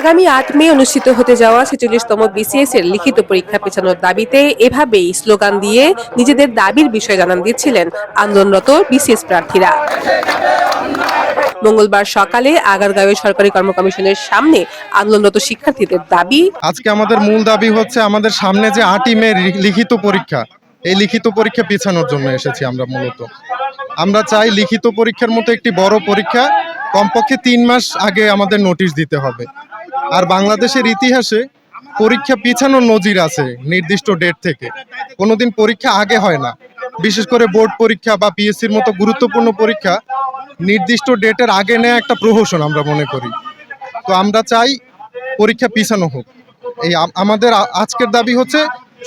আগামী আট মে অনুষ্ঠিত হতে যাওয়া ছেচল্লিশতম বিসিএস এর লিখিত পরীক্ষা পেছানোর দাবিতে এভাবেই স্লোগান দিয়ে নিজেদের দাবির বিষয় জানান দিচ্ছিলেন আন্দোলনরত বিসিএস প্রার্থীরা। মঙ্গলবার সকালে আগারগাঁওয়ে সরকারি কর্ম কমিশনের সামনে আন্দোলনরত শিক্ষার্থীদের দাবি, আজকে আমাদের মূল দাবি হচ্ছে আমাদের সামনে যে আটই মে লিখিত পরীক্ষা, এই লিখিত পরীক্ষা পিছানোর জন্য এসেছি আমরা মূলত। আমরা চাই লিখিত পরীক্ষার মতো একটি বড় পরীক্ষা কমপক্ষে তিন মাস আগে আমাদের নোটিশ দিতে হবে। আর বাংলাদেশের ইতিহাসে পরীক্ষা পিছানোর নজির আছে নির্দিষ্ট ডেট থেকে। কোনোদিন পরীক্ষা আগে হয় না। বিশেষ করে বোর্ড পরীক্ষা বা পিএসসির মতো গুরুত্বপূর্ণ পরীক্ষা নির্দিষ্ট ডেটের আগে নেওয়া একটা প্রহসন আমরা মনে করি। তো আমরা চাই পরীক্ষা পিছানো হোক। এই আমাদের আজকের দাবি হচ্ছে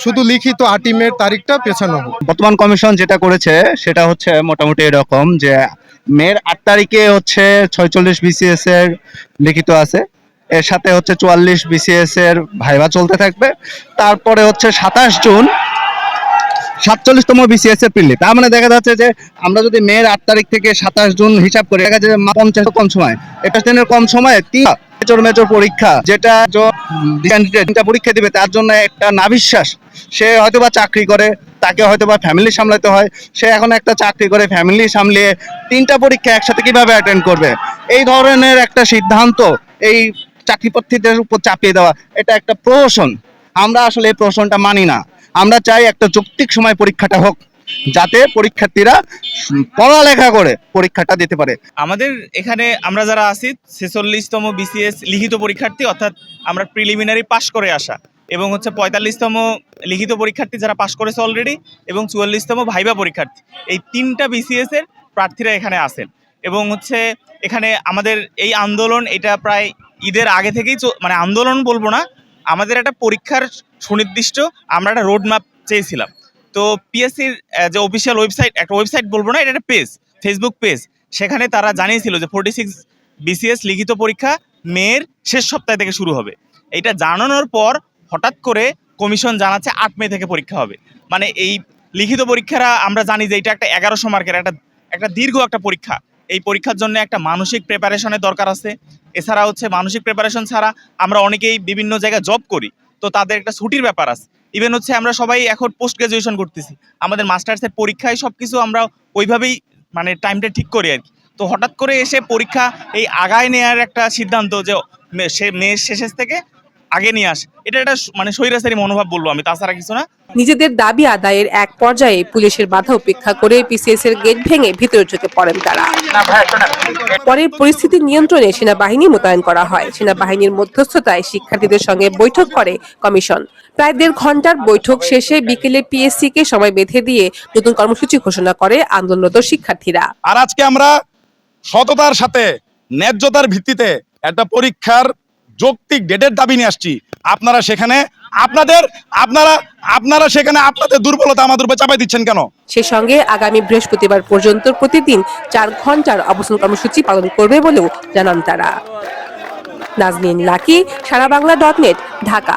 শুধু লিখিত আটই মের তারিখটা পেছানো হোক। বর্তমান কমিশন যেটা করেছে সেটা হচ্ছে মোটামুটি এরকম যে মের আট তারিখে হচ্ছে ছয়চল্লিশ বিসিএস এর লিখিত আছে। এর সাথে হচ্ছে চুয়াল্লিশ বিসিএস এর ভাইবা চলতে থাকবে। তারপরে হচ্ছে সাতাশ জুন, সাতচল্লিশতম বিসিএস এর প্রিলি তার মানে দেখা যাচ্ছে যে আমরা যদি মেয়ের আট তারিখ থেকে সাতাশ জুন হিসাব করি, দেখা যাচ্ছে পঞ্চাশ কম সময়। একুশ দিনের কম সময়ে তিন মেজর মেজর পরীক্ষা, যেটা তিনটা পরীক্ষা দিবে, তার জন্য একটা নাবিশ্বাস। সে হয়তোবা চাকরি করে, তাকে হয়তোবা ফ্যামিলি সামলাতে হয়। সে এখন একটা চাকরি করে ফ্যামিলি সামলিয়ে তিনটা পরীক্ষা একসাথে কীভাবে অ্যাটেন্ড করবে? এই ধরনের একটা সিদ্ধান্ত, এই চাকরিপ্রার্থীদের উপর চাপিয়ে দেওয়া, এটা একটা প্রহসন। আমরা আসলে এই প্রহসনটা মানি না। আমরা চাই একটা যৌক্তিক সময় পরীক্ষাটা হোক। যাতে পরীক্ষার্থীরা পড়ালেখা করে পরীক্ষাটা দিতে পারে। আমাদের এখানে আমরা যারা আছি, ছেচল্লিশতম বিসিএস লিখিত পরীক্ষার্থী, অর্থাৎ আমরা প্রিলিমিনারি পাশ করে আসা। এবং হচ্ছে পঁয়তাল্লিশতম লিখিত পরীক্ষার্থী যারা পাশ করেছে অলরেডি এবং চুয়াল্লিশতম ভাইবা পরীক্ষার্থী, এই তিনটা বিসিএস এর প্রার্থীরা এখানে আসেন এবং হচ্ছে এখানে আমাদের এই আন্দোলন এটা প্রায় ঈদের আগে থেকেই মানে আন্দোলন বলব না, আমাদের একটা পরীক্ষার সুনির্দিষ্ট আমরা একটা রোড ম্যাপ চেয়েছিলাম। তো পিএসসির যে অফিসিয়াল ওয়েবসাইট একটা ওয়েবসাইট বলব না, এটা একটা পেজ ফেসবুক পেজ সেখানে তারা জানিয়েছিল যে ফোর্টি সিক্স বিসিএস লিখিত পরীক্ষা মেয়ের শেষ সপ্তাহ থেকে শুরু হবে। এইটা জানানোর পর হঠাৎ করে কমিশন জানাচ্ছে আট মে থেকে পরীক্ষা হবে। মানে এই লিখিত পরীক্ষারা আমরা জানি যে এটা একটা এগারোশো মার্কের একটা একটা দীর্ঘ একটা পরীক্ষা। এই পরীক্ষার জন্য একটা মানসিক প্রিপারেশনের দরকার আছে। এছাড়া হচ্ছে মানসিক প্রিপারেশন ছাড়া আমরা অনেকেই বিভিন্ন জায়গায় জব করি। তো তাদের একটা ছুটির ব্যাপার আছে। ইভেন হচ্ছে আমরা সবাই এখন পোস্ট গ্রাজুয়েশন করতেছি। আমাদের মাস্টার্সের পরীক্ষায় সব কিছু আমরা ওইভাবেই মানে টাইমটা ঠিক করি আর কি। তো হঠাৎ করে এসে পরীক্ষা এই আগায় নেওয়ার একটা সিদ্ধান্ত যে সে মেয়ের শেষের থেকে আগে নিয়ে আস। এটা একটা মানে স্বৈরাচারী মনোভাব বলব আমি, তাছাড়া কিছু না। নিজেদের দাবি আদায়ের এক পর্যায়ে পুলিশের বাধা উপেক্ষা করে পিসিএস এর গেট ভেঙে ভিতরে ঢুকে পড়েন তারা। পরে পরিস্থিতি নিয়ন্ত্রণে সেনাবাহিনী মোতায়েন করা হয়। সেনাবাহিনীর মধ্যস্থতায় শিক্ষার্থীদের সঙ্গে বৈঠক করে কমিশন। প্রায় দেড় ঘণ্টার বৈঠক শেষে বিকেলে পিএসসি কে সময় বেঁধে দিয়ে নতুন কর্মসূচি ঘোষণা করে আন্দোলনরত শিক্ষার্থীরা। আর আজকে আমরা সততার সাথে ন্যায্যতার ভিত্তিতে একটা পরীক্ষার যৌক্তিক ডেটের দাবি নিয়ে আসছি। আপনারা সেখানে আপনাদের, আপনারা আপনারা সেখানে আপনাদের দুর্বলতা আমাদের উপর চাপাই দিচ্ছেন কেন? সে সঙ্গে আগামী বৃহস্পতিবার পর্যন্ত প্রতিদিন চার ঘণ্টার অবস্থান কর্মসূচি পালন করবে বলেও জানান তারা। Naznin Lucky, Sara Bangla dot net, Dhaka.